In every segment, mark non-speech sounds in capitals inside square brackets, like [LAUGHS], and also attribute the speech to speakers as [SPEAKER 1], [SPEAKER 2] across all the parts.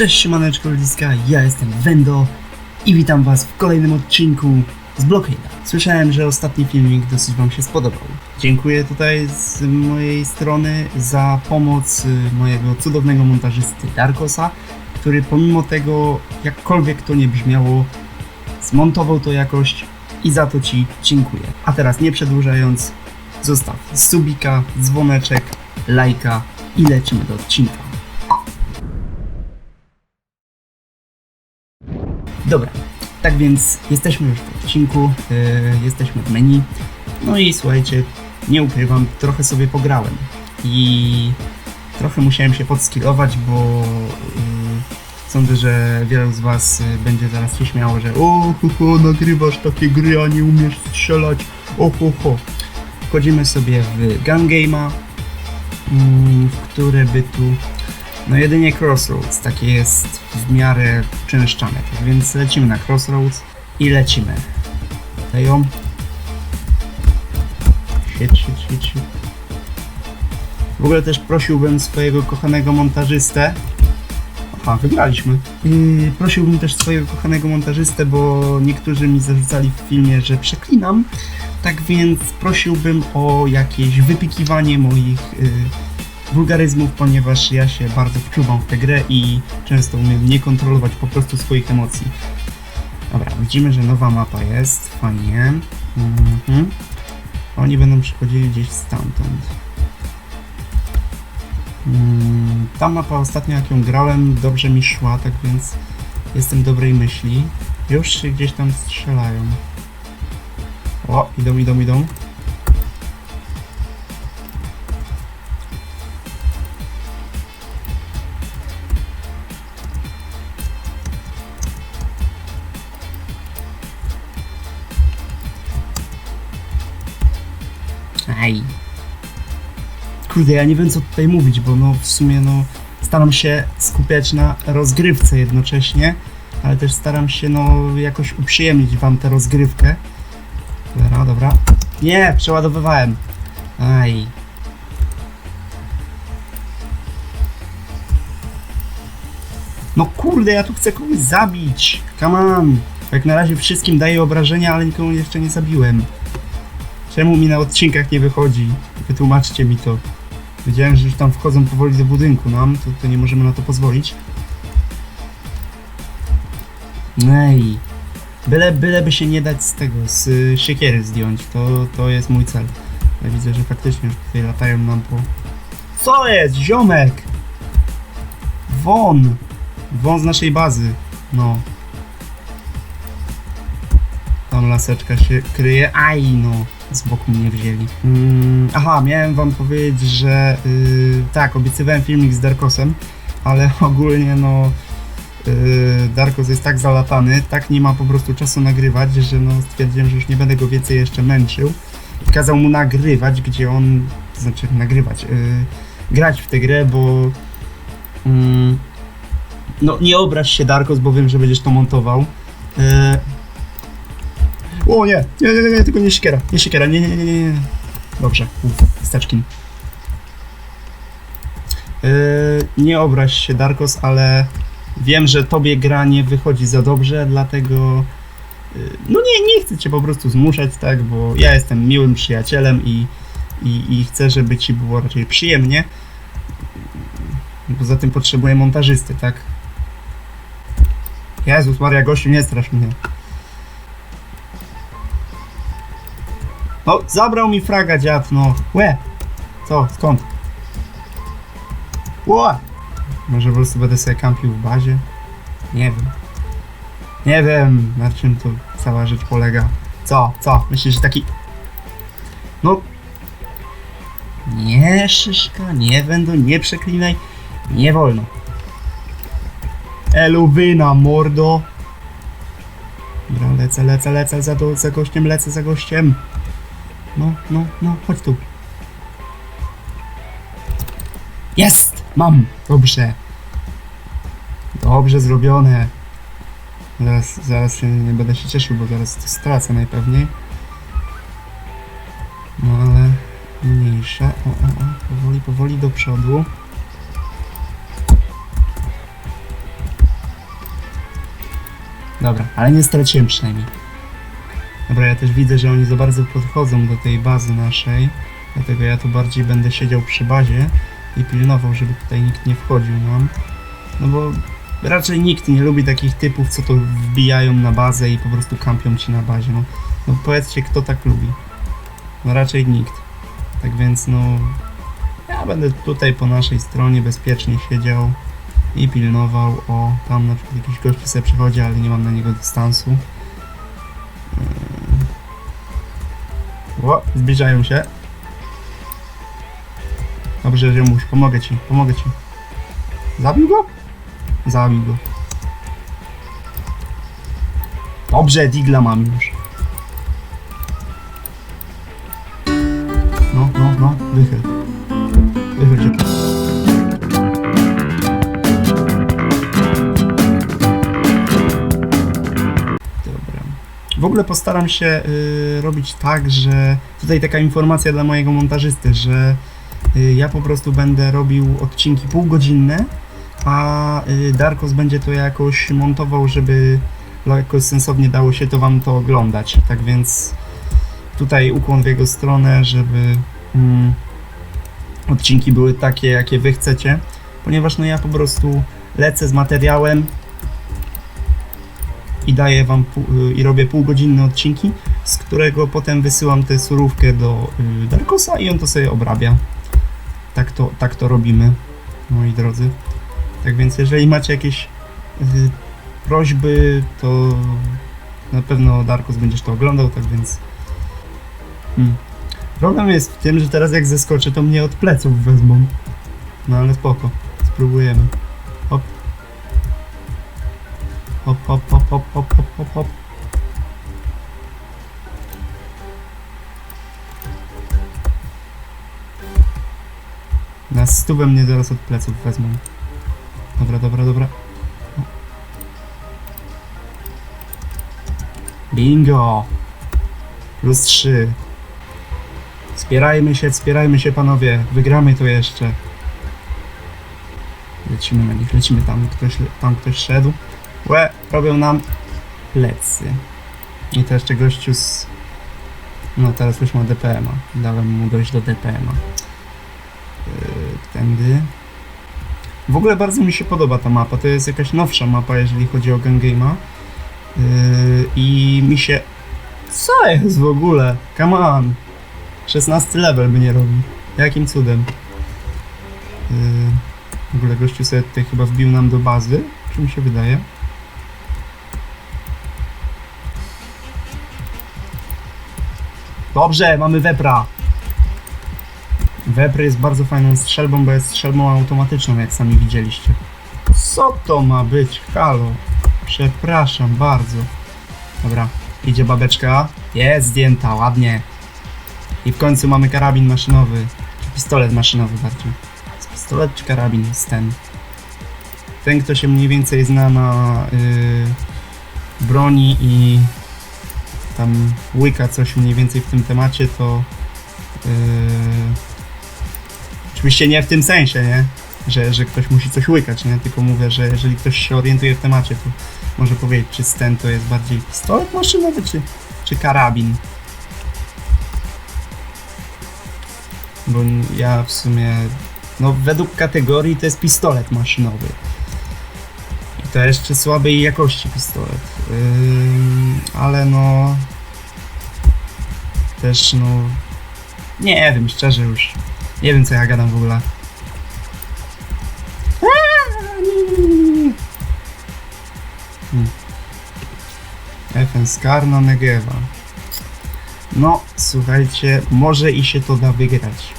[SPEAKER 1] Cześć siemaneczko ludziska, ja jestem Wendo i witam was w kolejnym odcinku z Blockhade'a. Słyszałem, że ostatni filmik dosyć wam się spodobał. Dziękuję tutaj z mojej strony za pomoc y, mojego cudownego montażysty Darkosa, który pomimo tego, jakkolwiek to nie brzmiało, zmontował to jakoś i za to ci dziękuję. A teraz nie przedłużając, zostaw subika, dzwoneczek, lajka i lecimy do odcinka. Dobra, tak więc jesteśmy już w odcinku, yy, jesteśmy w menu. No i słuchajcie, nie ukrywam, trochę sobie pograłem i trochę musiałem się podskillować, bo yy, sądzę, że wielu z Was yy, będzie zaraz się śmiało, że o, ho, ho, nagrywasz takie gry, a nie umiesz strzelać, o, ho, ho. Wchodzimy sobie w Gun Game'a, mm, w które by tu no jedynie Crossroads, takie jest w miarę częszczane, tak więc lecimy na Crossroads i lecimy. Dają. Shit, shit, shit, shit. W ogóle też prosiłbym swojego kochanego montażystę. Aha, wygraliśmy. Yy, prosiłbym też swojego kochanego montażystę, bo niektórzy mi zarzucali w filmie, że przeklinam. Tak więc prosiłbym o jakieś wypikiwanie moich yy, wulgaryzmów, ponieważ ja się bardzo wczuwam w tę grę i często umiem nie kontrolować po prostu swoich emocji. Dobra, widzimy, że nowa mapa jest, fajnie. Mhm. Oni będą przychodzili gdzieś stamtąd. Mm, Ta mapa ostatnio jak ją grałem, dobrze mi szła, tak więc jestem dobrej myśli. Już się gdzieś tam strzelają. O, idą, idą, idą. Kurde, ja nie wiem co tutaj mówić, bo no w sumie no staram się skupiać na rozgrywce jednocześnie, ale też staram się no jakoś uprzyjemnić wam tę rozgrywkę. Dobra, dobra. Nie, przeładowywałem. Aj. No kurde, ja tu chcę kogoś zabić. Come on. Jak na razie wszystkim daję obrażenia, ale nikomu jeszcze nie zabiłem. Czemu mi na odcinkach nie wychodzi? Wytłumaczcie mi to. Wiedziałem, że już tam wchodzą powoli do budynku nam, to, to nie możemy na to pozwolić. Nej. Byle, byle by się nie dać z tego, z y, siekiery zdjąć, to, to jest mój cel. Ja widzę, że faktycznie już tutaj latają nam po... Co jest, ziomek? Won! Won z naszej bazy. No. Tam laseczka się kryje. Aj no, z boku mnie wzięli. Mm, aha, miałem wam powiedzieć, że yy, tak, obiecywałem filmik z Darkosem, ale [LAUGHS] ogólnie no yy, Darkos jest tak zalatany, tak nie ma po prostu czasu nagrywać, że no stwierdziłem, że już nie będę go więcej jeszcze męczył. Kazał mu nagrywać, gdzie on, to znaczy nagrywać, yy, grać w tę grę, bo mm, no nie obraź się Darkos, bo wiem, że będziesz to montował. Yy, o nie, nie, nie, nie, tylko nie siekiera, nie siekiera, nie, nie, nie, nie, nie. Dobrze, Uf, steczkin. Yy, nie obraź się Darkos, ale wiem, że tobie gra nie wychodzi za dobrze, dlatego yy, no nie, nie chcę cię po prostu zmuszać, tak, bo ja jestem miłym przyjacielem i, i, i chcę, żeby ci było raczej przyjemnie. Poza tym potrzebuję montażysty, tak? Jezus Maria, gościu, nie strasz mnie. No, zabrał mi fraga dziad, no. Łe! Co? Skąd? Ło! Może po prostu będę sobie kampił w bazie? Nie wiem. Nie wiem, na czym to cała rzecz polega. Co? Co? Myślisz, że taki... No... Nie, Szyszka, nie będą, nie przeklinaj. Nie wolno. Eluwyna, mordo. Dobra, lecę, lecę, lecę za, do, za gościem, lecę za gościem. No, no, no, chodź tu. Jest! Mam! Dobrze. Dobrze zrobione. Zaraz, zaraz nie będę się cieszył, bo zaraz to stracę najpewniej. No ale mniejsze. O, o, o. Powoli, powoli do przodu. Dobra, ale nie straciłem przynajmniej. Dobra, ja też widzę, że oni za bardzo podchodzą do tej bazy naszej. Dlatego ja tu bardziej będę siedział przy bazie i pilnował, żeby tutaj nikt nie wchodził nam. No bo raczej nikt nie lubi takich typów, co to wbijają na bazę i po prostu kampią ci na bazie. No, no powiedzcie, kto tak lubi. No raczej nikt. Tak więc no... Ja będę tutaj po naszej stronie bezpiecznie siedział i pilnował. O, tam na przykład jakiś gość sobie przychodzi, ale nie mam na niego dystansu. Zbliżają się. Dobrze, Riemusz, pomogę ci, pomogę ci. Zabił go? Zabił go. Dobrze, Digla mam już. No, no, no. Wychyl W ogóle postaram się y, robić tak, że tutaj taka informacja dla mojego montażysty, że y, ja po prostu będę robił odcinki półgodzinne, a y, Darkos będzie to jakoś montował, żeby jakoś sensownie dało się to wam to oglądać. Tak więc tutaj ukłon w jego stronę, żeby mm, odcinki były takie, jakie wy chcecie, ponieważ no ja po prostu lecę z materiałem i daję wam y, i robię półgodzinne odcinki, z którego potem wysyłam tę surówkę do y, Darkosa i on to sobie obrabia. Tak to, tak to robimy, moi drodzy. Tak więc jeżeli macie jakieś y, prośby, to na pewno Darkos będziesz to oglądał, tak więc... Hmm. Problem jest w tym, że teraz jak zeskoczę, to mnie od pleców wezmą. No ale spoko, spróbujemy. Hop. Hop, hop, hop, hop, hop, hop, hop, hop. Na stówę mnie zaraz od pleców wezmą. Dobra, dobra, dobra. Bingo! Plus 3. Wspierajmy się, wspierajmy się panowie. Wygramy to jeszcze. Lecimy na nich, lecimy tam. Ktoś, tam ktoś szedł. Łe, robią nam plecy. I to jeszcze gościu z... No teraz już ma DPM-a. Dałem mu dojść do DPM-a. Yy, tędy. W ogóle bardzo mi się podoba ta mapa. To jest jakaś nowsza mapa, jeżeli chodzi o Gun Game'a. Yy, I mi się... Co jest w ogóle? Come on! 16 level by nie robił. Jakim cudem? Yy, w ogóle gościu sobie tutaj chyba wbił nam do bazy. Czy mi się wydaje? Dobrze, mamy Wepra. Wepr jest bardzo fajną strzelbą, bo jest strzelbą automatyczną, jak sami widzieliście. Co to ma być? Halo. Przepraszam bardzo. Dobra, idzie babeczka. Jest zdjęta, ładnie. I w końcu mamy karabin maszynowy. Czy pistolet maszynowy bardziej. Pistolet czy karabin? Jest ten. Ten, kto się mniej więcej zna na yy, broni i tam łyka coś mniej więcej w tym temacie, to yy, oczywiście nie w tym sensie, nie? Że, że ktoś musi coś łykać, nie? Tylko mówię, że jeżeli ktoś się orientuje w temacie, to może powiedzieć, czy Sten to jest bardziej pistolet maszynowy, czy, czy karabin. Bo ja w sumie, no według kategorii to jest pistolet maszynowy. To jeszcze słabej jakości pistolet. Yy, ale no... Też no... Nie wiem, szczerze już. Nie wiem co ja gadam w ogóle. Hmm. FN Skarna Negewa. No, słuchajcie, może i się to da wygrać.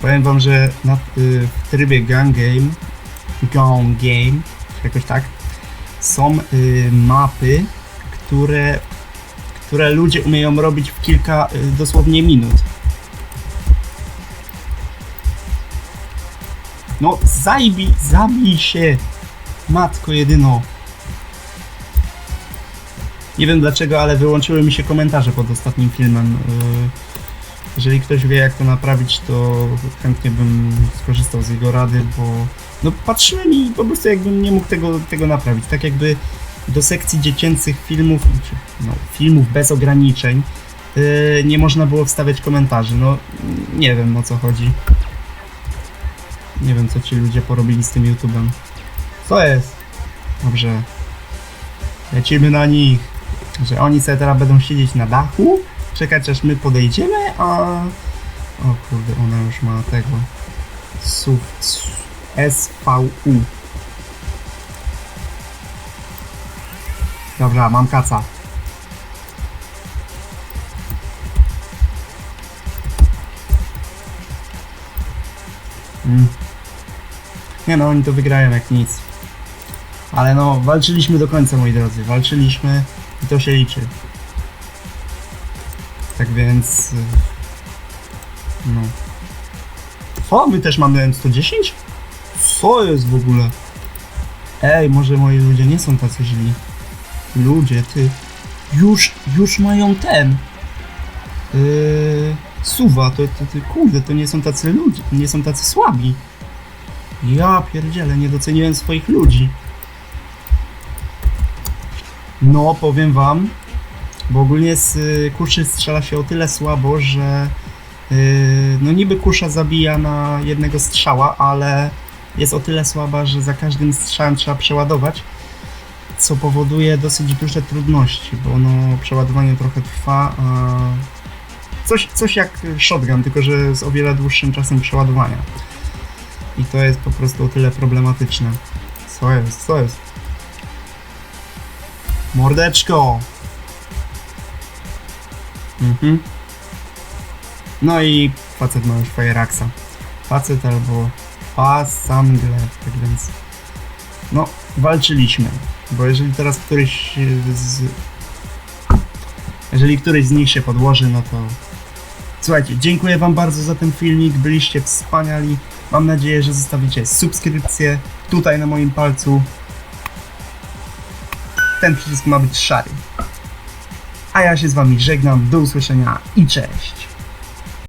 [SPEAKER 1] Powiem wam, że na, y, w trybie Gun Game, Gun Game, jakoś tak, są y, mapy, które, które ludzie umieją robić w kilka y, dosłownie minut. No, zajbij, zabij się, matko jedyno. Nie wiem dlaczego, ale wyłączyły mi się komentarze pod ostatnim filmem. Jeżeli ktoś wie, jak to naprawić, to chętnie bym skorzystał z jego rady, bo no patrzyłem i po prostu jakbym nie mógł tego, tego naprawić. Tak jakby do sekcji dziecięcych filmów, czy, no, filmów bez ograniczeń yy, nie można było wstawiać komentarzy. No nie wiem o co chodzi. Nie wiem co ci ludzie porobili z tym YouTube'em. Co jest? Dobrze. Lecimy na nich. Że oni sobie teraz będą siedzieć na dachu, czekać aż my podejdziemy, a... O kurde, ona już ma tego... SUV... SVU. Dobra, mam kaca. Nie no, oni to wygrają jak nic. Ale no, walczyliśmy do końca, moi drodzy. Walczyliśmy i to się liczy. Tak więc... No. Co? My też mamy M110? Co jest w ogóle? Ej, może moi ludzie nie są tacy źli. Ludzie, ty. Już, już mają ten. Yy, suwa, to, to, to, kurde, to nie są tacy ludzie, nie są tacy słabi. Ja pierdzielę, nie doceniłem swoich ludzi. No, powiem wam, bo ogólnie z y, kuszy strzela się o tyle słabo, że y, no niby kusza zabija na jednego strzała, ale jest o tyle słaba, że za każdym strzałem trzeba przeładować, co powoduje dosyć duże trudności, bo no przeładowanie trochę trwa, a coś, coś jak shotgun, tylko że z o wiele dłuższym czasem przeładowania. I to jest po prostu o tyle problematyczne. Co jest, co jest? Mordeczko! Mhm. No i facet ma już Fireaxa. Facet albo Fasangle, tak więc... No, walczyliśmy. Bo jeżeli teraz któryś z... Jeżeli któryś z nich się podłoży, no to... Słuchajcie, dziękuję wam bardzo za ten filmik, byliście wspaniali. Mam nadzieję, że zostawicie subskrypcję tutaj na moim palcu. Ten przycisk ma być szary. A ja się z wami żegnam, do usłyszenia i cześć!